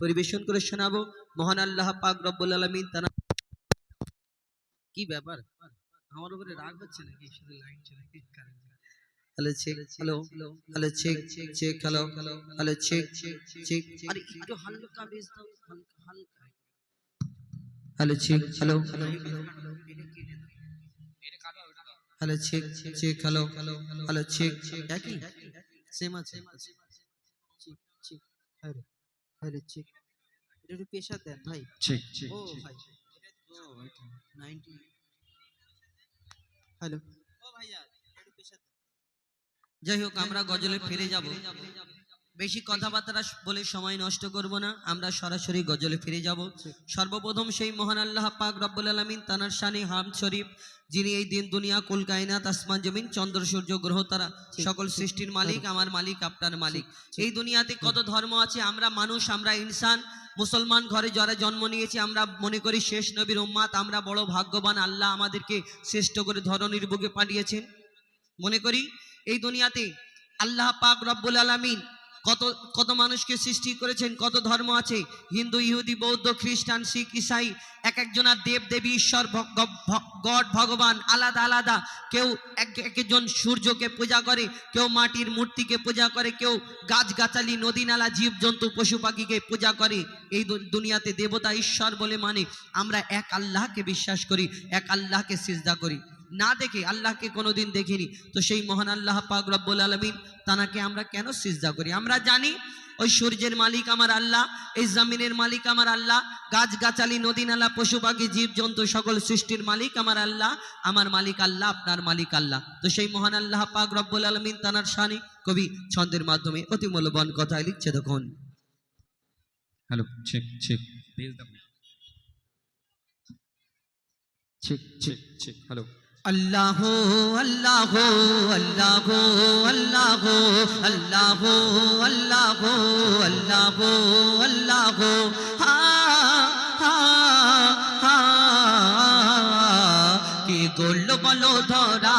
পরিবেশন করে শোনাবো। মহান আল্লাহ পাক রব্বুল আলমিন তারা কি ব্যাপার? আমার উপরে রাগ হচ্ছে নাকি? শুধু লাইন চলে হ্যালো হ্যালো হ্যালো ঠিক। এটা একটু প্রেশার দেন ভাই। ঠিক ঠিক ও ভাই ও এটা 90 হ্যালো ও ভাইয়া একটু প্রেশার যাই হোক আমরা গজলে ফিরে যাব। বেশি কথাবার্তা বলে সময় নষ্ট করব না আমরা সরাসরি গজলে ফিরে যাব। সর্বপ্রথম সেই মহান আল্লাহ পাক রব্বুল আলামিন তানার শানে হাম শরীফ যিনি এই দিন দুনিয়া কুল কায়নাত আসমান জমিন চন্দ্র সূর্য গ্রহ তারা সকল সৃষ্টির মালিক আমার মালিক আপনার মালিক। এই দুনিয়াতে কত ধর্ম আছে আমরা মানুষ আমরা ইনসান মুসলমান ঘরে যারা জন্ম নিয়েছি আমরা মনে করি শেষ নবীর উম্মাত আমরা বড় ভাগ্যবান আল্লাহ আমাদেরকে শ্রেষ্ঠ করে ধরনীর বুকে পাঠিয়েছেন। মনে করি এই দুনিয়াতে আল্লাহ পাক রব্বুল আলামিন কত কত মানুষকে সৃষ্টি করেছেন, কত ধর্ম আছে। হিন্দু, ইহুদি, বৌদ্ধ, খ্রিস্টান, শিখ, ইসাই, এক একজনার দেব, দেবী, ঈশ্বর গড, ভগবান, আলাদা আলাদা। কেউ এক একজন সূর্যকে পূজা করে, কেউ মাটির মূর্তিকে পূজা করে, কেউ গাছগাছালি, নদী নালা, জীবজন্তু, পশু পাখিকে পূজা করে। এই দুনিয়াতে দেবতা ঈশ্বর বলে মানে আমরা এক আল্লাহকে বিশ্বাস করি, এক আল্লাহকে সিজদা করি। না দেখে আল্লাহকে কোনোদিন দেখিনি। তো সেই মহান আল্লাহ পাক রব্বুল আলমিন তানাকে আমরা কেন সিজদা করি? আমরা জানি ওই সূর্যের মালিক আমার আল্লাহ এই জমিনের মালিক আমার আল্লাহ গাছগাছালি নদী নালা পশু পাখি জীবজন্তু সকল সৃষ্টির মালিক আমার আল্লাহ আমার মালিক আল্লাহ আপনার মালিক আল্লাহ। তো সেই মহান আল্লাহ পাক রব্বুল আলমিন তানার শানে কবি ছন্দের মাধ্যমে অতি মূল্যবান কথায় লিখছে তখন হ্যালো চেক চেক বেশ check check check hello. Allah Allah Allah Allah Allah Allah Allah Allah হা হা হা কি গোল বলো ধরা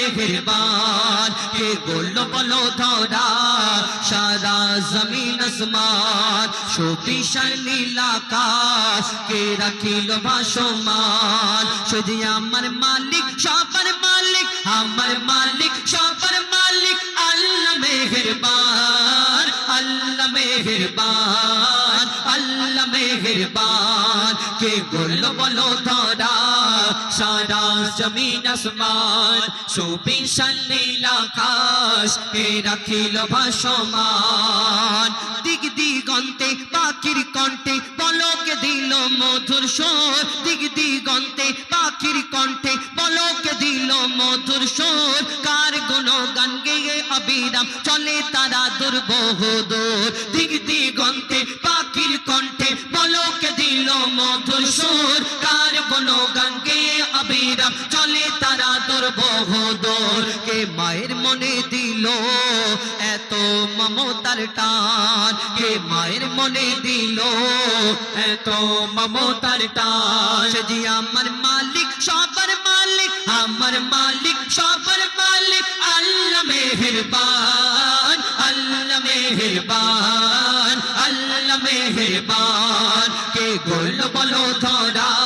মেহেরবান। কে গোল বলো ধরা, সারা জমিন আসমান সুবিশাল আকাশ, কে রাখিল ভাসমান? শুধু আমার মালিক, সবার মালিক, আমার মালিক, সবার মালিক, আল্লাহ মেহেরবান, আল্লাহ মেহেরবান আল্লাহ মেহেরবান কে গোল বলো তারা সারা জমিন আসমান সুবিশাল নীল কে রাখিল ভাসমান দিগ দিগন্তে, পাখির কণ্ঠে মধুর সোর দিক দিগন্তে, পাখির কণ্ঠে পলকে দিল মধুর সোর কার গুণ গান গেয়ে অবিরাম চলে তারা দুর্বহদূর। দিক দিগন্তে, পাখির কণ্ঠে পলকে দিল মধুর সোর কার গুণ গান অবিরাম চলে তারা দুর্বহদূর কে মায়ের মনে দিল এত মমতার টান? কে মায়ের মনে দিল এত মমতার টান? যে আমার মালিক, সবার মালিক, আমার মালিক, সবার মালিক, আল্লাহ মেহেরবান আল্লাহ মেহেরবান আল্লাহ মেহেরবান। কে গোল বলো ধরা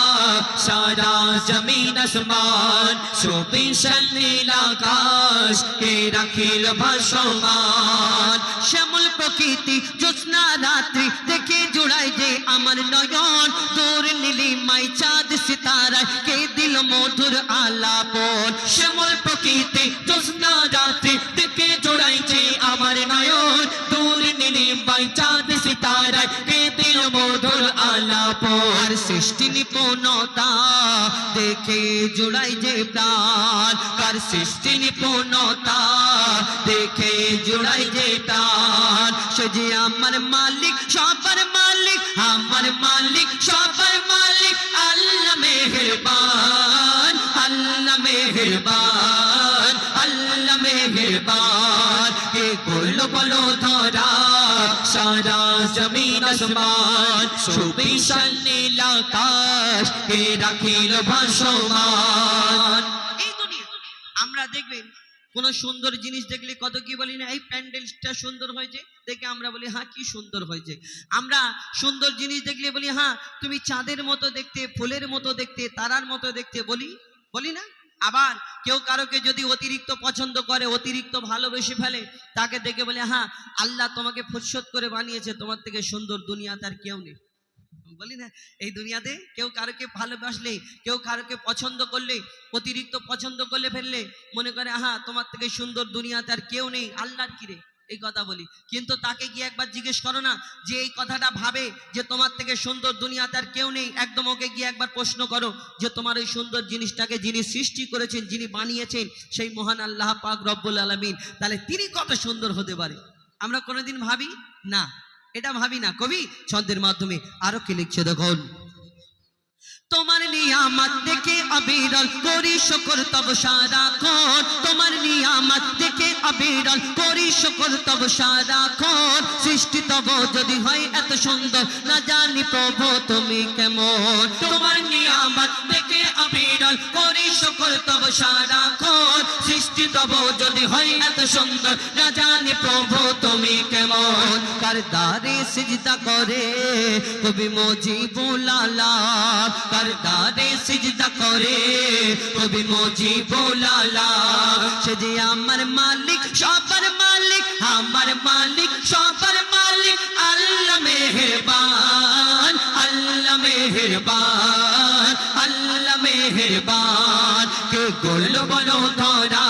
সারা জমিন আসমান সুবিশাল নীল আকাশ কে রাখিল ভাসমান শ্যামল প্রকৃতি জ্যোৎস্না রাত্রি দেখে জোড়ায় যে আমার নয়ন তোর নীলিমাই চাঁদ সিতারায় কে দিল মধুর আলাপন শ্যামল প্রকৃতি জ্যোৎস্না রাত্রি দেখে জোড়াই যে আমার নয়ন আর সৃষ্টি নিপুণতা। দেখে জোড়াই যে প্রাণ, কার সৃষ্টি নিপুণতা। দেখে জোড়াই যে প্রাণ, সে যে আমার মালিক, সবার মালিক, আমার মালিক, সবার মালিক। আল্লাহ মেহেরবান আল্লাহ মেহেরবান। বলো ধরা সারা জমিন সুবিশাল নীল আকাশ কে রাখিল ভাসমান এই দুনিয়া আমরা দেখবেন কোন সুন্দর জিনিস দেখলে কত কি বলি না, এই প্যান্ডেলটা সুন্দর হয়েছে, দেখে আমরা বলি হ্যাঁ কি সুন্দর হয়েছে। আমরা সুন্দর জিনিস দেখলে বলি হ্যাঁ তুমি চাঁদের মতো দেখতে, ফুলের মতো দেখতে, তারার মতো দেখতে, বলি বলি না? আবার কেউ কারোকে যদি অতিরিক্ত পছন্দ করে, অতিরিক্ত ভালোবেসে ফেলে, তাকে দেখে বলে হ্যাঁ আল্লাহ তোমাকে ফুরসত করে বানিয়েছে, তোমার থেকে সুন্দর দুনিয়া তার কেউ নেই। বলি, না, এই দুনিয়াতে কেউ কারোকে ভালোবাসলে, কেউ কারোকে পছন্দ করলে, অতিরিক্ত পছন্দ করলে ফেললে, মনে করে হ্যাঁ তোমার থেকে সুন্দর দুনিয়াতে আর কেউ নেই, আল্লাহর কিরে এই কথা বলি। কিন্তু তাকে গিয়ে একবার জিজ্ঞেস করো না যে এই কথাটা ভাবে যে তোমার থেকে সুন্দর দুনিয়াতে আর কেউ নেই। একদম ওকে গিয়ে একবার প্রশ্ন করো যে তোমার ওই সুন্দর জিনিসটাকে যিনি সৃষ্টি করেছেন, যিনি বানিয়েছেন, সেই মহান আল্লাহ পাক রব্বুল আলমিন। তাহলে তিনি কত সুন্দর হতে পারে? আমরা কোনোদিন ভাবি? না। এটা ভাবি না। কবি? ছন্দের মাধ্যমে। আরও কি লিখছে দেখুন। তোমার নিয়ামত দেখে অবিরল করি শুকর, তব সারাক্ষণ। তোমার নিয়ামত দেখে অবিরল করি শুকর, তব সারাক্ষণ। সৃষ্টি তব যদি হয় এত সুন্দর, না জানি তুমি কেমন। তোমার নিয়ামত দেখে অবিরল করি শুকর তব সারাক্ষণ সৃষ্টি তব যদি এত সুন্দর। না জানি প্রভু তুমি কেমন। কার দারে সিজদা করে, কবি মজিবুল আলাম। কার দারে সিজদা করে, কবি সে যে আমার মালিক, সবার মালিক, আমার মালিক, সবার কে গোল বলো ধরা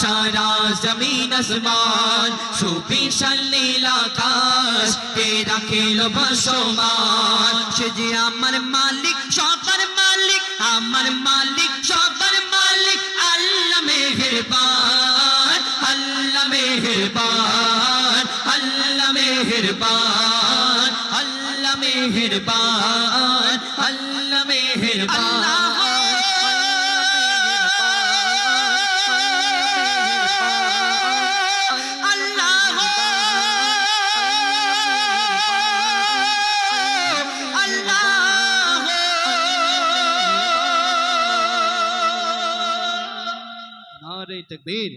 সারা জমিন আসমান সুবিশাল নীল আকাশ কে রাখিল বসমান সে যে আমার মালিক সবার মালিক আমার মালিক সবার মালিক আল্লাহ মেহেরবান আল্লাহ মেহেরবান আল্লাহ মেহেরবান আল্লাহ মেহেরবান আল্লাহ তকবীর